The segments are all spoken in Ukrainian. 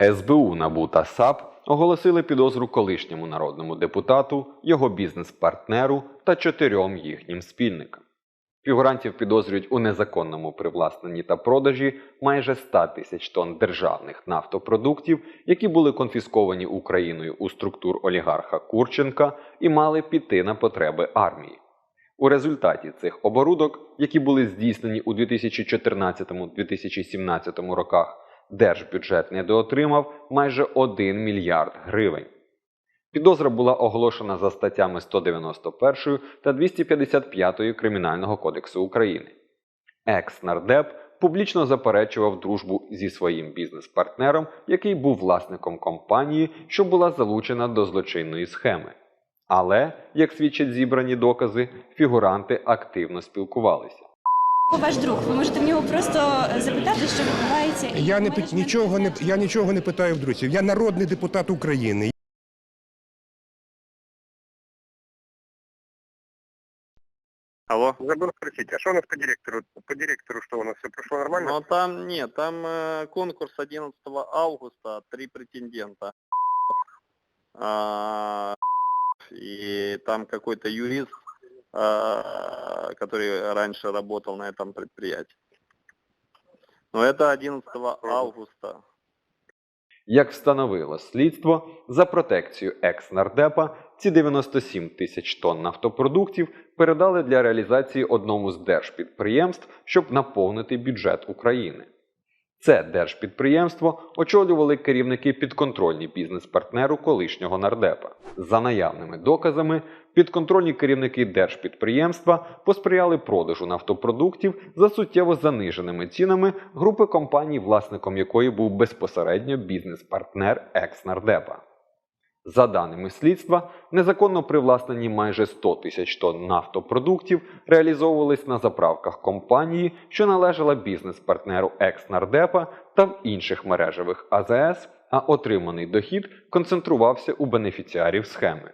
СБУ НАБУ та САП оголосили підозру колишньому народному депутату, його бізнес-партнеру та чотирьом їхнім спільникам. Фігурантів підозрюють у незаконному привласненні та продажі майже 100 тисяч тонн державних нафтопродуктів, які були конфісковані Україною у структур олігарха Курченка і мали піти на потреби армії. У результаті цих оборудок, які були здійснені у 2014-2017 роках, держбюджет недоотримав майже 1 мільярд гривень. Підозра була оголошена за статтями 191 та 255 Кримінального кодексу України. Екс-нардеп публічно заперечував дружбу зі своїм бізнес-партнером, який був власником компанії, що була залучена до злочинної схеми. Але, як свідчать зібрані докази, фігуранти активно спілкувалися. Ваш друг, ви можете в нього просто запитати, що відбувається. Я не пи- нічого не я нічого не питаю в друзів. Я народний депутат України. Алло. Забыл спросить, а что у нас по директору? По директору что у нас все прошло нормально? Ну там нет, там э, конкурс 11 августа, три претендента. А, и там какой-то юрист, а, который раньше работал на этом предприятии. Но это 11 августа. Як встановило слідство, за протекцію екс-нардепа ці 97 тисяч тонн нафтопродуктів передали для реалізації одному з держпідприємств, щоб наповнити бюджет України. Це держпідприємство очолювали керівники підконтрольні бізнес-партнеру колишнього нардепа. За наявними доказами, підконтрольні керівники держпідприємства посприяли продажу нафтопродуктів за суттєво заниженими цінами групи компаній, власником якої був безпосередньо бізнес-партнер екс-нардепа. За даними слідства, незаконно привласнені майже 100 тисяч тонн нафтопродуктів реалізовувались на заправках компанії, що належала бізнес-партнеру екс-нардепа та в інших мережевих АЗС, а отриманий дохід концентрувався у бенефіціарів схеми.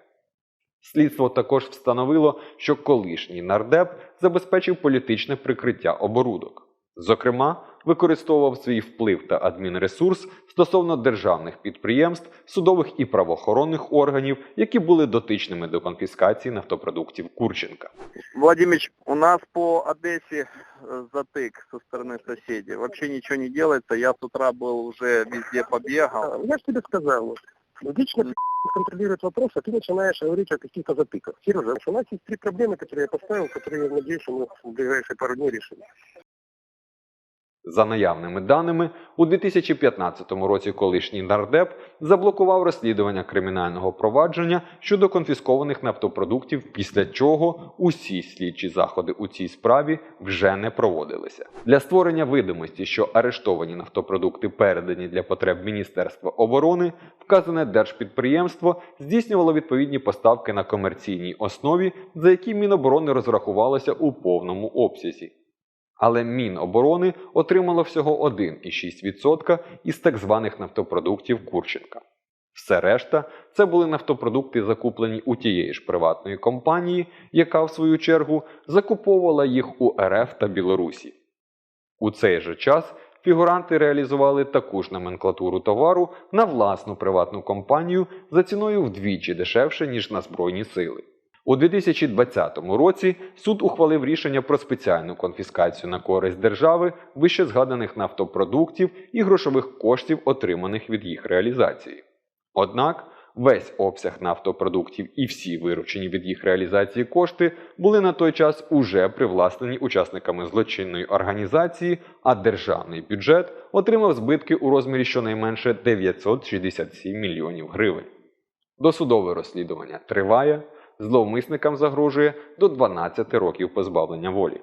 Слідство також встановило, що колишній нардеп забезпечив політичне прикриття оборудок. Зокрема, використовував свій вплив та адмінресурс стосовно державних підприємств, судових і правоохоронних органів, які були дотичними до конфіскації нафтопродуктів Курченка. Владимирович, у нас по Одессе э, затык со стороны соседей. Вообще ничего не делается. Я с утра был уже везде побегал. А, Я же тебе сказал, вот, лично контролирует вопрос, а ты начинаешь говорить о каких-то затыках. Сережа, у нас есть три проблемы, которые я поставил, которые, я надеюсь, мы в ближайшие пару дней решим. За наявними даними, у 2015 році колишній нардеп заблокував розслідування кримінального провадження щодо конфіскованих нафтопродуктів, після чого усі слідчі заходи у цій справі вже не проводилися. Для створення видимості, що арештовані нафтопродукти передані для потреб Міністерства оборони, вказане держпідприємство здійснювало відповідні поставки на комерційній основі, за які Міноборони розрахувалося у повному обсязі. Але Міноборони отримало всього 1,6% із так званих нафтопродуктів Курченка. Все решта це були нафтопродукти, закуплені у тієї ж приватної компанії, яка, в свою чергу, закуповувала їх у РФ та Білорусі. У цей же час фігуранти реалізували таку ж номенклатуру товару на власну приватну компанію за ціною вдвічі дешевше, ніж на Збройні сили. У 2020 році суд ухвалив рішення про спеціальну конфіскацію на користь держави вище згаданих нафтопродуктів і грошових коштів, отриманих від їх реалізації. Однак весь обсяг нафтопродуктів і всі виручені від їх реалізації кошти були на той час уже привласнені учасниками злочинної організації, а державний бюджет отримав збитки у розмірі щонайменше 967 мільйонів гривень. Досудове розслідування триває, зловмисникам загрожує до 12 років позбавлення волі.